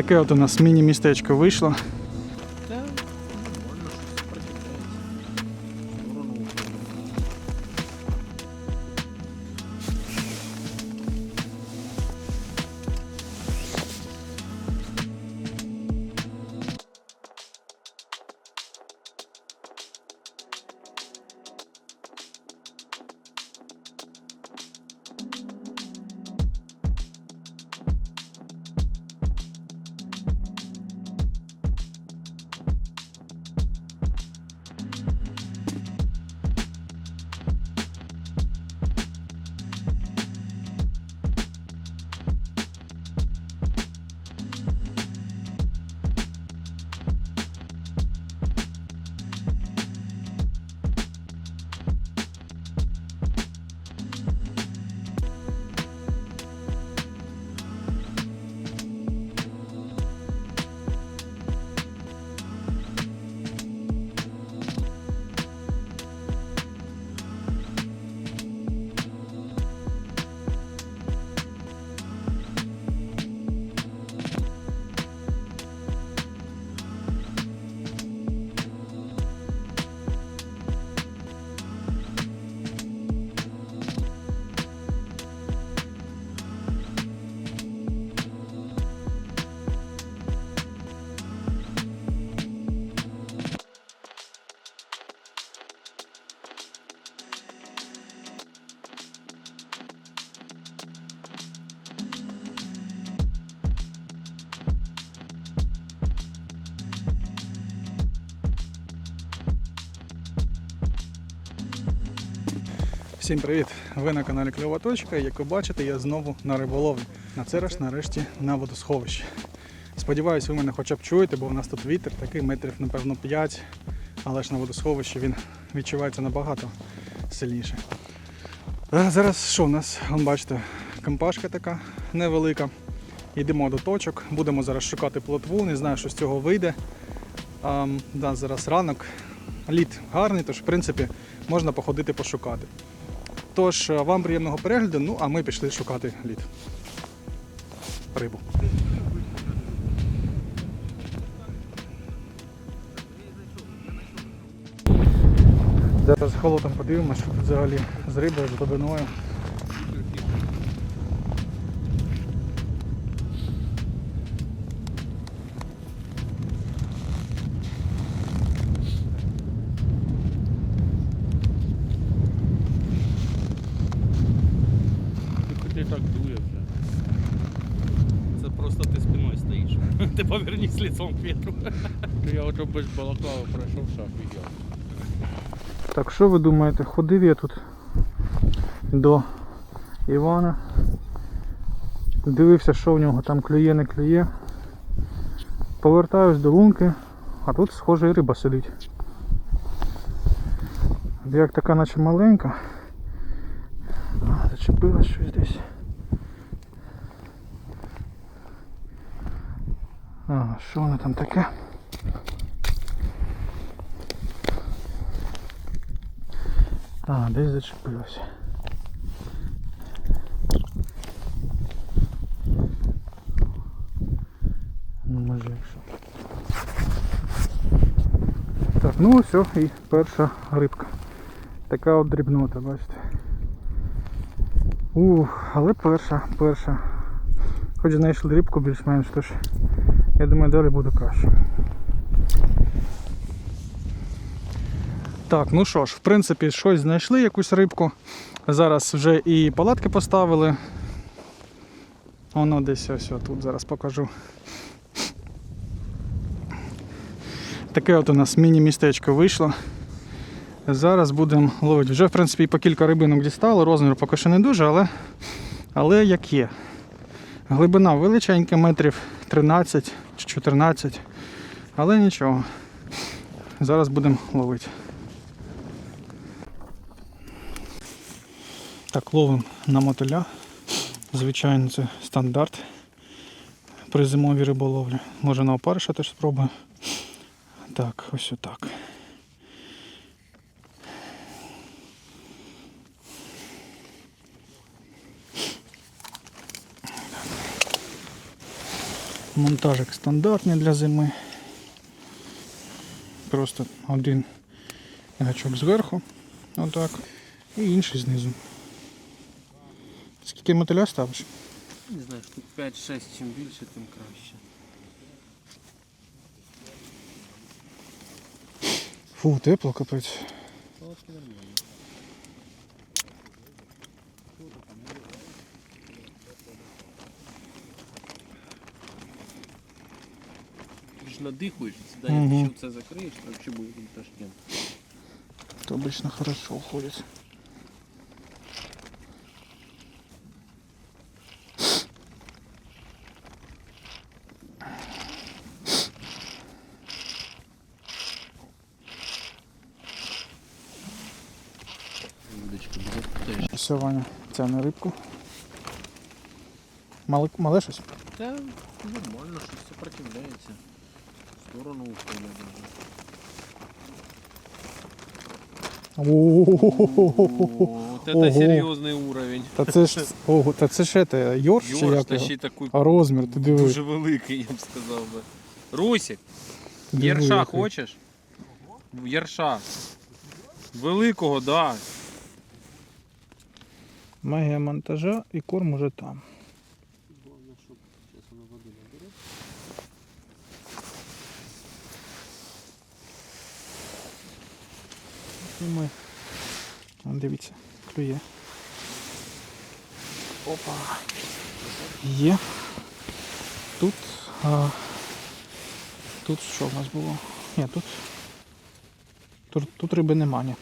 Таке от у нас міні-містечко вийшло. Всім привіт! Ви на каналі Кльова Точка. Як ви бачите, я знову на риболовлі. На це раз нарешті на водосховищі. Сподіваюсь, ви мене хоча б чуєте, бо в нас тут вітер, такий метрів, напевно, 5, але ж на водосховищі він відчувається набагато сильніше. А зараз що у нас? Вон бачите, компашка така невелика. Йдемо до точок, будемо зараз шукати плотву, не знаю, що з цього вийде. А, да, зараз ранок. Лід гарний, тож в принципі можна походити пошукати. Тож, е, вам приємного перегляду, ну а ми пішли шукати лід. Рибу. Зараз холодом подивимося, що тут взагалі з рибою, з глибиною. Тільки ти так дує вже. Це просто ти спиною стоїш. Ти повернись лицом к ветру. Я ото без балаклава пройшов шаг відео. Так, що ви думаєте? Ходив я тут до Івана. Дивився, що в нього там клює, не клює. Повертаюсь до лунки, а тут схоже і риба сидить. Як така наче маленька. А, Зачепилась щось десь. А, що воно там таке? А, десь зачепилося. Ну, може якщо. Так, ну все, і перша рибка. Така от дрібнота, бачите. Ух, але перша, перша. Хоч знайшли рибку більш-менш, тож я думаю далі буде краще. Так, ну що ж, в принципі, щось знайшли, якусь рибку. Зараз вже і палатки поставили. Воно десь ось тут зараз покажу. Таке от у нас міні-містечко вийшло. Зараз будемо ловити. Вже в принципі по кілька рибинок дістали, розмір поки що не дуже, але, але як є. Глибина величенька, метрів 13 чи 14. Але нічого. Зараз будемо ловити. Так, ловимо на мотиля. Звичайно, це стандарт при зимовій риболовлі. Може на опариша теж спробую. Так, ось отак. Монтажик стандартний для зими. Просто один гачок зверху, отак, і інший знизу. Скільки мотиля ставиш? Не знаю, штук 5-6, чим більше, тим краще. Фу, тепло капець. Палатки нормально. Ти ж надихуєш, сюди Мгм. якщо це закриєш, то взагалі буде там ташкент. То обычно хорошо уходит. Все, Ваня, це на рибку. Мале, мале щось? Та нормально, щось сопротивляється. Сторону. О-о-о-о-о-о-о. Вот это серйозний уровень. Та це ж ого, та це ж це, йорш чи як та такий А розмір, ти диви. дуже великий, я б сказав би. Русик, ти диви, Єрша який. хочеш? Єрша. Великого, да. Магія монтажа і корм уже там. Ми. Дивіться, клює. Опа. Є. Тут. А, тут що в нас було? Ні, тут. Тут, тут риби нема, ні.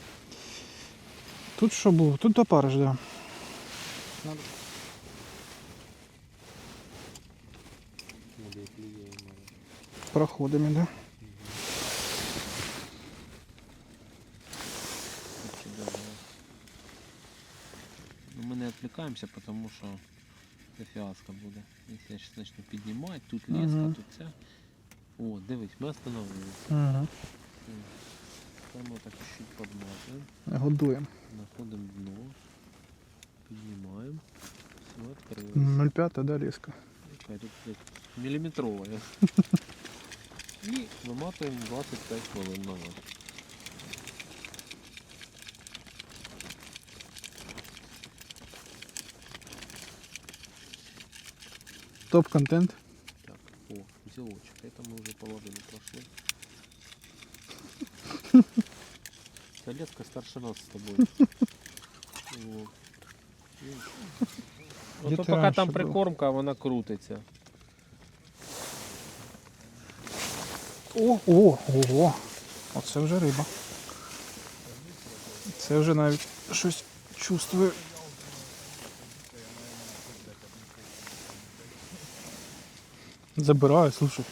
Тут що було? Тут до пари ж, да. Проходимо, да? Ну, відвлікаємося, тому що це фіаско буде. Якщо я зараз почну піднімати, тут леска, Мгм. тут це. О, дивись, ми остановилися. Угу. Там так чуть подмажемо, Годуємо. знаходимо дно, піднімаємо, все, відкрили. 0,5, да, різко. Яка тут блядь, міліметрова. І виматуємо 25 хвилин назад. Топ-контент. Так, о, узелочек. Это мы уже половину прошли. Колетка старше нас с тобой. Вот. Ото ти поки там прикормка, вона крутиться. О, о, ого. Оце вже риба. Це вже навіть щось чувствую. Забираю, слушай.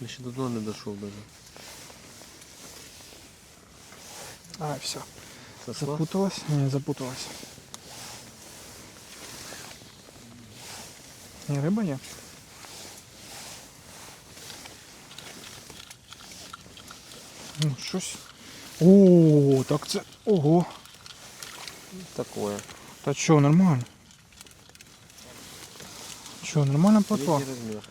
Я ще до дна не дійшов даже. А, все. Сосла? Запуталась? Не, запуталась. Не, риба є. Ну, щось. О, так це. Ого. Такое. Та що, нормально? Що, нормальна плотва? Размер.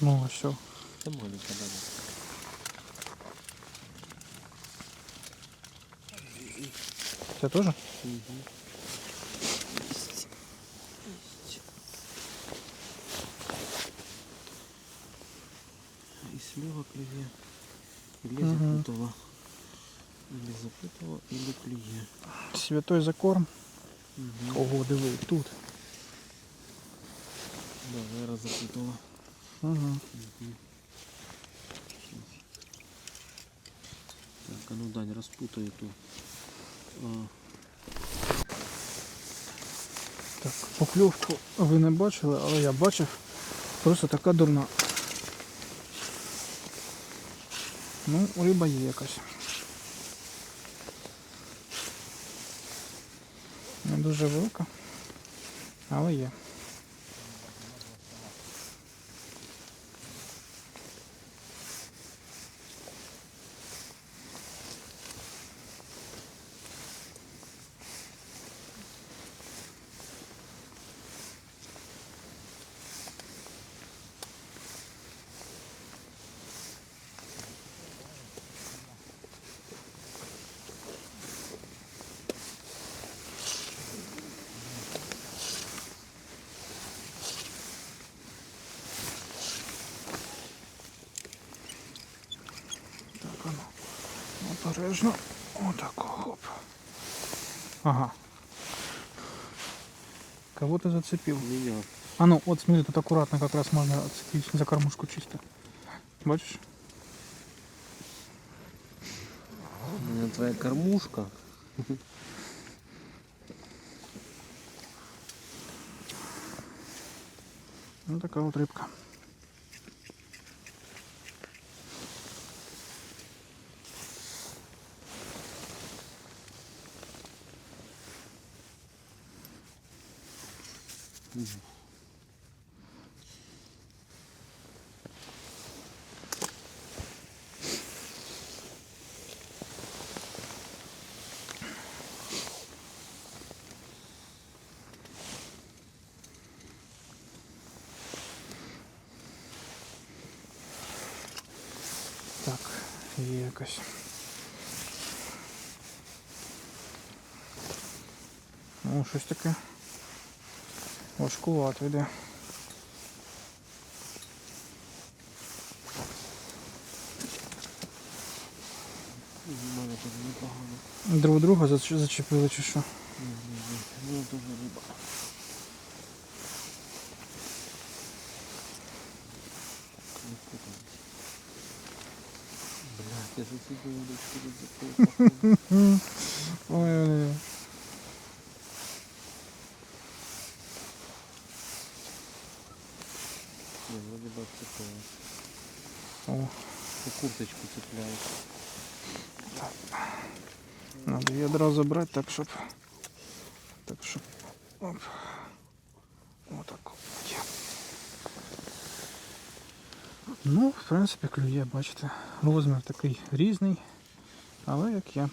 Ну, все. Это маленькая, да. Це теж? И слева клюе. Или Мгм. запутала. Или запутала, или клюе. Святой закорм. Мгм. Ого, диви, тут. Наверное, запутала. Угу. Так, а ну Дань, распутай эту. А, Так, покльовку ви не бачили, але я бачив. Просто така дурна. Ну, риба є якась. Не дуже велика, але є. Обережно. Отак, хоп. Ага. Кого ты зацепил? Меня. А ну, вот смотри, тут аккуратно как раз можно отцепить за кормушку чисто. Бачишь? У меня твоя кормушка. Ну такая вот рыбка. Так, є якось. Ну, щось таке. Важкувато йде. Друг друга зач- зачепили чи що? Ну, дуже риба. Блядь, я за ці удочки зацепив. О, По курточку цепляется. надо ядра забрати так, щоб. Так, щоб. Оп. Отак. от. Ну, в принципі, клює, бачите. Розмір такий різний, але як я.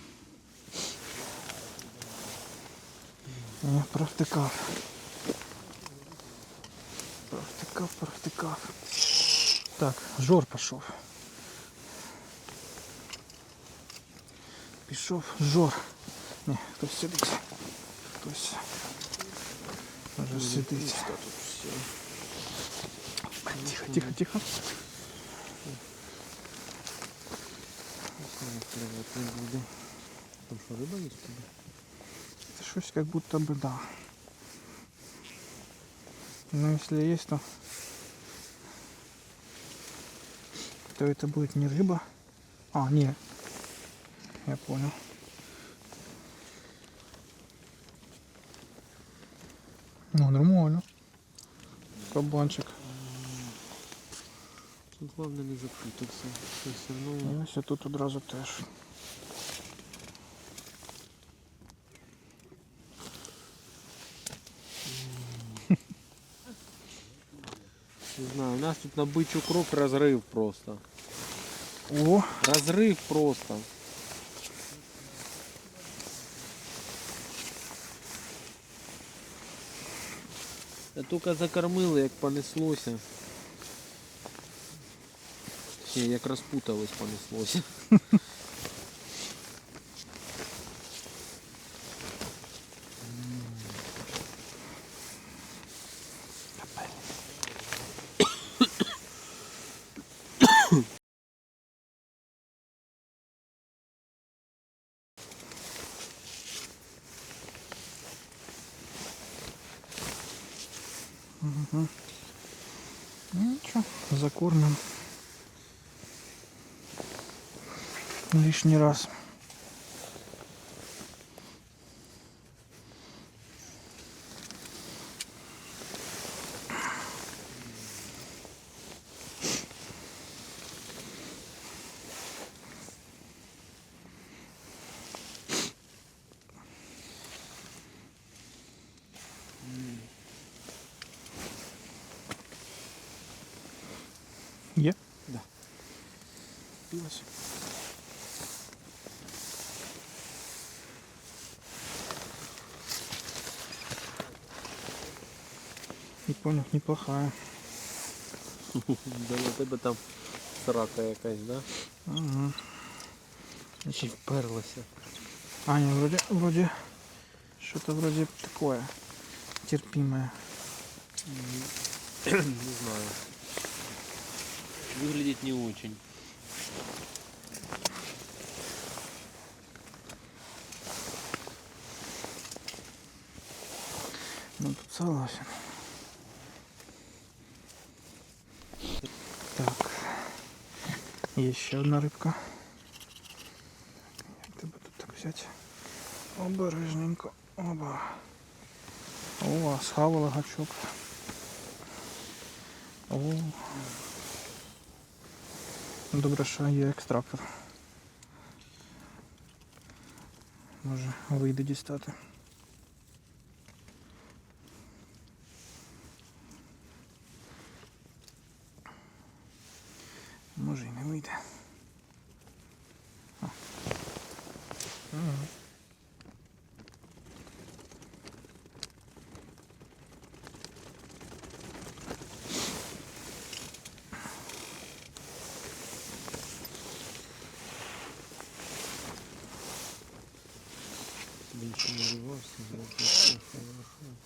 Я провтикав. Провтикав, провтикав. Так, жор пішов. Пішов жор. Ні, хтось сидить. Хтось. Вже сидить. Тихо, тихо, тихо. Открывать не буду. Там что, рыба есть у тебя? Это щось как будто бы да. Но если есть, то то это будет не рыба. А, не. Я понял. Ну, нормально. Кабанчик. Тут главное не закрыть Все равно І ось тут одразу теж. У нас тут на бычью круг разрыв просто. О, Разрыв просто. Я тільки закормили, як понеслося. Ще як розпуталось, понеслося. закормим. Лишний раз. Ось. Не понял, неплохая. Да на тебе там срака якась, да? Ага. Чи вперлася. А, не, вроде, вроде, что-то вроде такое терпимое. Не знаю. Выглядит не очень. Согласен. Так. Є ще одна рибка. Як тебе тут так взяти? Обережненько. Оба. О, схавала гачок. О. Добре, що є екстрактор. Може вийде дістати. Може і не вийде. А. Ага. Більше не рвався, все хорошо.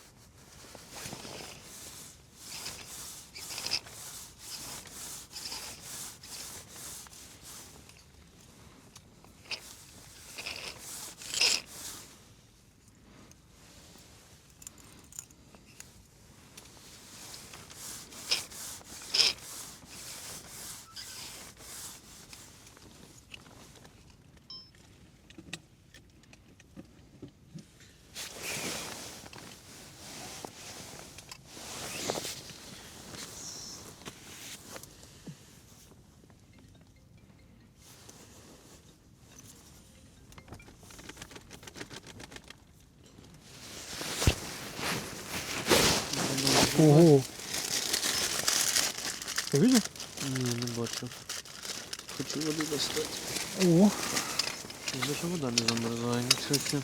Ого. Ти? Ні, не бачу. Хочу води достати. О, За що вода не замерзає, нічого себе.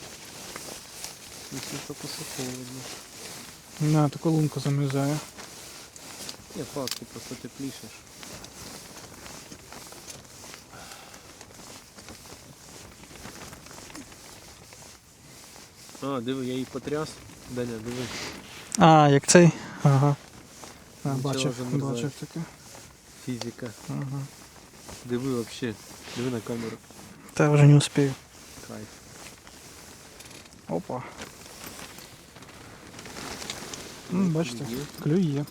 Якщо що посуховано. на таку лунку замерзає. Ні, факти просто тепліше. А, диви, я її потряс. Даня, диви. А, як цей? Ага. А, Нічого бачив, замерзає. бачив таке. Фізика. Ага. Диви вообще. Диви на камеру. Та вже не успію. Кайф. Опа. Ну, бачите, Є. клює.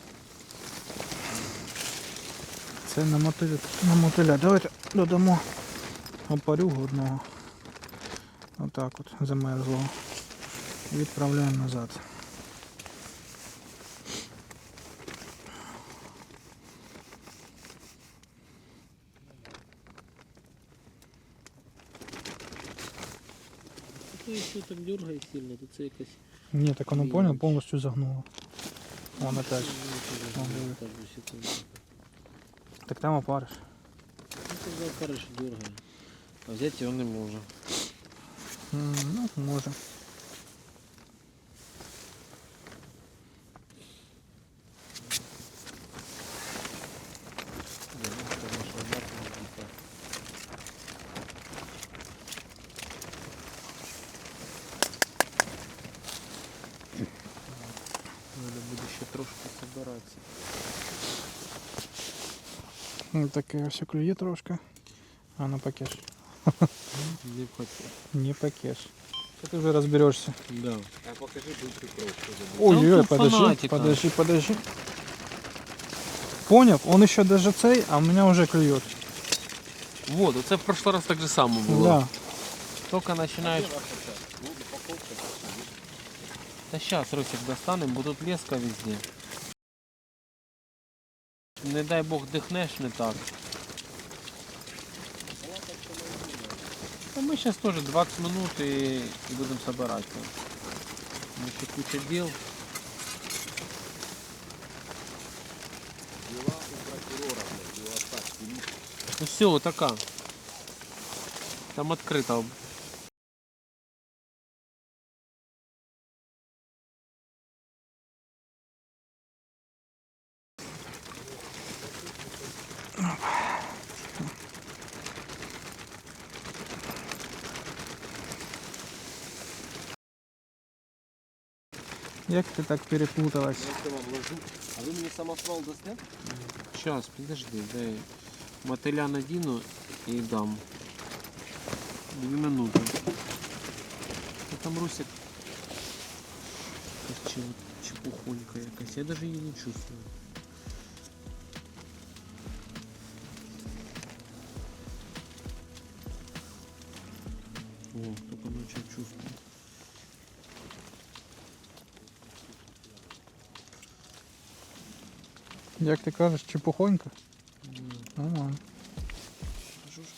Це на мотиля. На мотиля. Давайте додамо опарюгу одного. Отак от замерзлого. І відправляємо назад. Ну, так дергає сильно, то це якась... Ні, так воно понял, повністю загнуло. Вон опять. Диви. так. Там опариш. Ну, тоді опариш дергає. А взяти його не може. М, Ну, може. Таке ось клює трошки. А ну пакеш. Не хотів. Не пакеш. Це ти вже розберешся. Да. А покажи быстрый кровь, что за Ой-ой, тут подожди, фанатика. подожди, подожди. Понял? Он еще даже цей, а у меня уже клюет. Вот, оце в прошлый раз так же само було. Да. Только починаєш. Та щас, Росик, достанем, бо тут леска везде. Не дай Бог дихнеш не так. А мы сейчас тоже 20 минут и, и будем собирать. Еще куча дел. Ну все, вот така. Там открыто. Як ти так перепуталась? Я вам ложу. А вы мне самосвал дасте? Сейчас, подожди, дай мотиля надіну і дам. Дві минути. Ну, там Русик якась чепухонька якась. Я навіть її не чувствую. О, только начал чувствовать. Як ти кажеш, чепухонька? Нормально. Скажу ж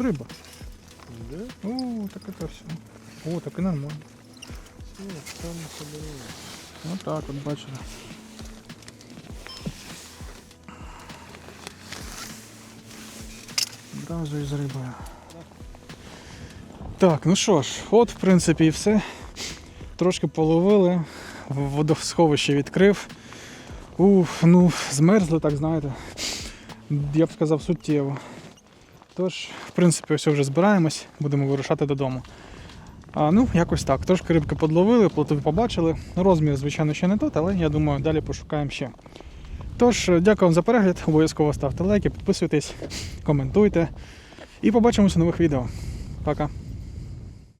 тут риба. Да? О, так это все. О, так і нормально. Ну, там соберем. Ну так, от бачили. Одразу із рибою. Так, ну що ж, от в принципі і все. Трошки половили, водосховище відкрив. Уф, ну, змерзли, так знаєте. Я б сказав суттєво. Тож, в принципі, ось вже збираємось, будемо вирушати додому. А, ну, якось так. Трошки рибки подловили, плотові побачили. Розмір, звичайно, ще не тот, але я думаю, далі пошукаємо ще. Тож, е, дякую вам за перегляд. Обов'язково ставте лайки, підписуйтесь, коментуйте. І побачимося в нових відео. Пока.